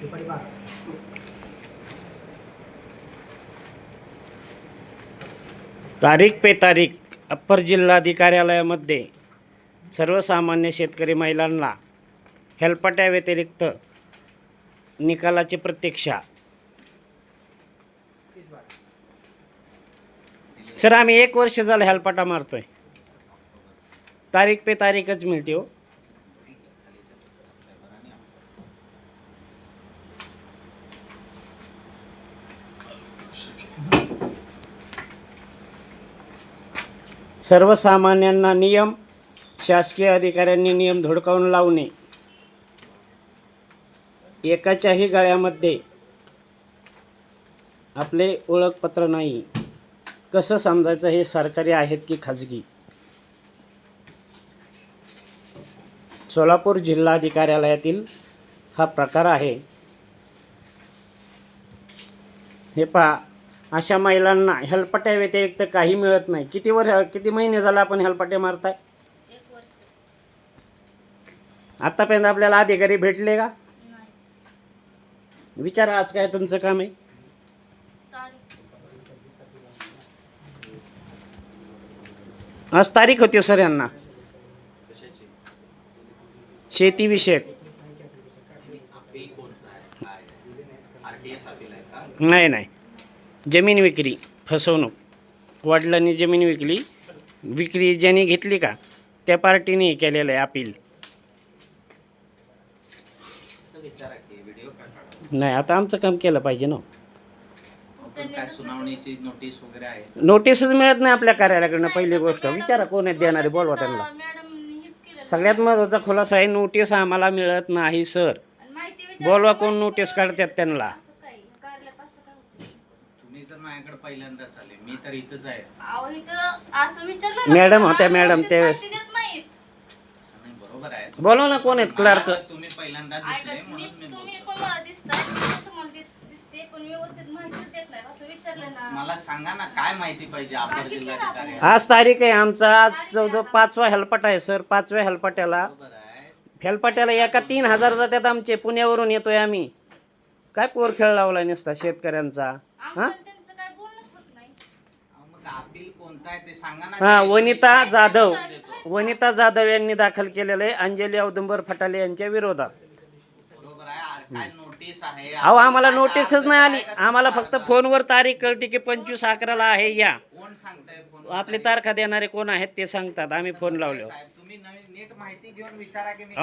दुपारी बारा तारीख पे तारीख अप्पर जिल्हाधिकार्यालयामध्ये सर्वसामान्य शेतकरी महिलांना हेलपाट्याव्यतिरिक्त निकालाची प्रतीक्षा. सर आम्ही एक वर्ष झालं हेलपाटा मारतोय. तारीख पे तारीखच मिळते हो. सर्वसामान्यांना नियम शासकीय अधिकाऱ्यांनी नियम धुडकावून लावणे. एकाच्याही गळ्यामध्ये आपले ओळखपत्र नाही. कसं समजायचं हे सरकारी आहेत की खाजगी? सोलापूर जिल्हाधिकार्यालयातील हा प्रकार आहे. हे पहा. अशा महिलांना हेलपट्या व्यतिरिक्त काही मिळत नाही. किती वर किती महिने झाला आपण हेलपट्टे मारताय? एक वर्ष. आत्तापर्यंत आपल्याला अधिकारी भेटले का? नाही. विचारा आज काय तुमचं काम आहे. आज तारीख होती सर यांना. शेतीविषयक नाही नाही. जमीन विक्री फसवणूक. वडिलांनी जमीन विकली विक्री ज्यांनी घेतली का त्या पार्टीने केलेलं आहे अपील. नाही आता आमचं काम केलं पाहिजे ना. नोटीस नोटीसच मिळत नाही आपल्या कार्यालयाकडनं पहिली गोष्ट. विचारा कोण आहेत देणारे बोलवा त्यांना. सगळ्यात महत्त्वाचा खुलासा आहे नोटीस आम्हाला मिळत नाही सर. बोलवा कोण नोटीस काढतात त्यांना असं काय कार्यालयात असं काय होतं? तुम्ही तर माझ्याकडे पहिल्यांदाच आले. मी तर इथंच आहे. अहो इथं असं विचारलं ना मॅडम होत्या, मॅडम, व्यवस्थित त्यावेळेस. माहिती देत नाहीत. असं नाही बरोबर आहे. बोलवा ना कोण आहेत क्लार्क मला तुम्ही पहिल्यांदा दिसले मी- म्हणून मी तुम्ही बोलतो. पण मला दिसताय? मी पण तुम्हाला दिस- दिसते पण व्यवस्थित माहितीच देत नाही. असं विचारलं ना. मला सांगा ना काय माहिती पाहिजे अपर जिल्हाधिकारी? आपण. आज तारीख आहे आमचा. आज जवळजवळ पाचवा हेलपाटा आहे सर पाचव्या हेलपाट्याला. बरोबर आहे. हेलपाट्याला एका तीन हजार जातात आमचे. पुण्यावरून येतोय आम्ही. काय पोर खेळ लावलाय नसता शेतकऱ्यांचा? हा काय बोलणंच होत नाही अहो, मग अपील कोणता आहे ते सांगा ना हा वनिता जाधव. वनिता जाधव यांनी दाखल केलेलं आहे अंजली औदुंबर फटाले यांच्या विरोधात. बरोबर आहे आ- काय नोटीस आहे? अहो आम्हाला नोटीसच नाही आली. आम्हाला फक्त? फोनवर तारीख कळते की पंचवीस अकराला आहे या. कोण सांगताय फोन आपली तारखा? देणारे कोण आहेत ते सांगतात. आम्ही फोन लावलो. साहेब. तुम्ही नवीन नीट माहिती घेऊन विचारा की मी